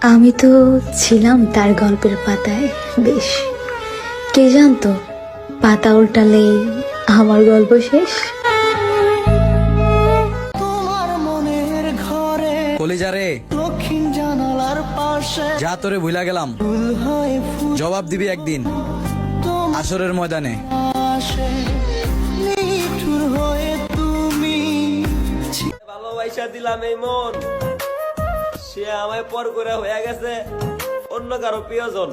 আমি তো ছিলাম তার গল্পের পাতায় বেশ। কে জানতো পাতা উল্টালেই আমার গল্প শেষ? তোমার মনের ঘরে কলিজা রে। দক্ষিণ জানালার পাশে যা তোরে ভুলা গেলাম। জবাব দিবি একদিন আসরের ময়দানে। হয়ে ভালোবাসা দিলাম এই মন। সে আমায় পর করে হয়ে গেছে। অন্য কারও প্রিয়জন।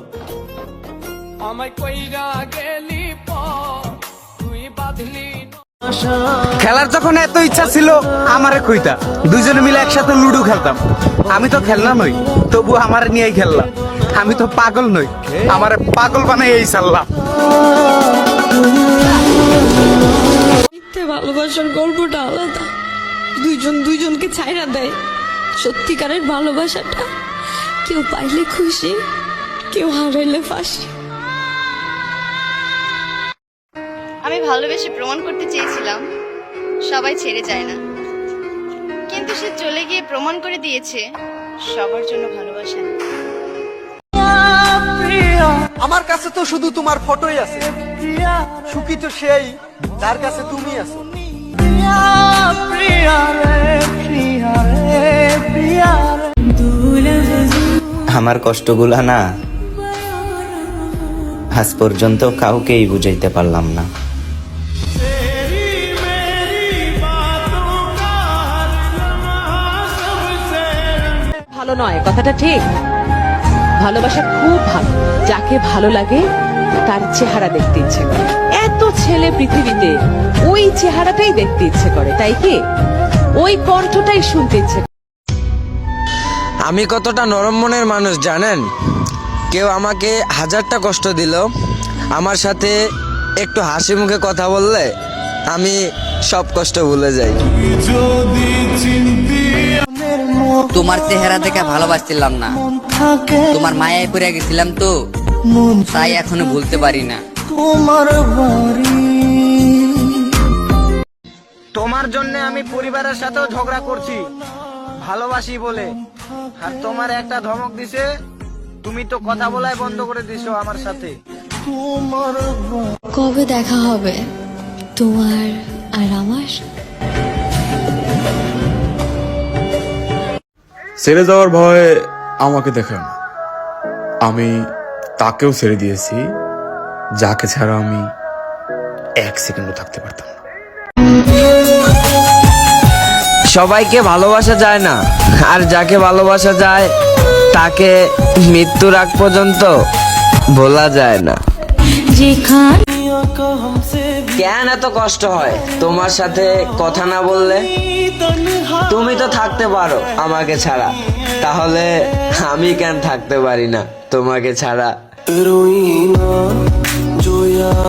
আমায় কইরা গেলি তুই বাঁধলি খেলার যখন এত ইচ্ছা ছিল আমারে কইতা। দুইজনে মিলে একসাথে লুডো খেলতাম। আমি তো খেলনা নই তবু আমার নিয়েই খেললাম। আমি তো পাগল নই আমারে পাগল বানাই এই সাল্লাম ভালোবাসার গল্পটা আলাদা। দুইজন দুইজনকে ছাইরা দেয়। সত্যিকারের ভালোবাসাটা কেউ পাইলে খুশি কেউ হারাইলে ফাঁসি। আমি ভালোবেসে প্রমাণ করতে চেয়েছিলাম সবাই ছেড়ে যায় না। কিন্তু সে চলে গিয়ে প্রমাণ করে দিয়েছে সবার জন্য ভালোবাসা। আমার কাছে তো শুধু তোমার ফটোই আছে। সুখী তো সেই তার কাছে তুমি আছো। প্রিয়া প্রিয়া রে প্রিয়া রে। আমার কষ্টগুলা না, আজ পর্যন্ত কাউকেই বুঝাইতে পারলাম না। ভালো নয়, কথাটা ঠিক। ভালোবাসা খুব ভালো, যাকে ভালো লাগে, তার চেহারা দেখতে ইচ্ছে করে। এত ছেলে পৃথিবীতে ওই চেহারাটাই দেখতে ইচ্ছে করে, তাই কি? ওই কণ্ঠটাই শুনতে ইচ্ছে। আমি কতটা নরম মনের মানুষ জানেন? কেউ আমাকে হাজারটা কষ্ট দিল। আমার সাথে একটু হাসি মুখে কথা বললে আমি সব কষ্ট ভুলে যাই। তোমার চেহারা দেখে ভালোবাসছিলাম না। তোমার মায়ায় পড়ে গেছিলাম তো তাই এখনও ভুলতে পারি না। তোমার বাড়ি। তোমার জন্য আমি পরিবারের সাথেও ঝগড়া করছি। ভালোবাসি বলে। আর তোমার একটা ধমক দিছে তুমি তো কথা বলাই বন্ধ করে দিছো আমার সাথে। কবে দেখা হবে? তোমার আর আমার? ছেড়ে যাওয়ার ভয়ে আমাকে দেখে না। আমি তাকেও ছেড়ে দিয়েছি যাকে ছাড়া আমি এক সেকেন্ডও থাকতে পারতাম না। সবাইকে ভালোবাসা যায় না। আর যাকে ভালোবাসা যায়, তাকে মৃত্যুর আগ পর্যন্ত ভোলা যায় না। কেন এত কষ্ট হয় তোমার সাথে কথা না বললে? তুমি তো থাকতে পারো আমাকে ছাড়া। তাহলে আমি কেন থাকতে পারি না তোমাকে ছাড়া?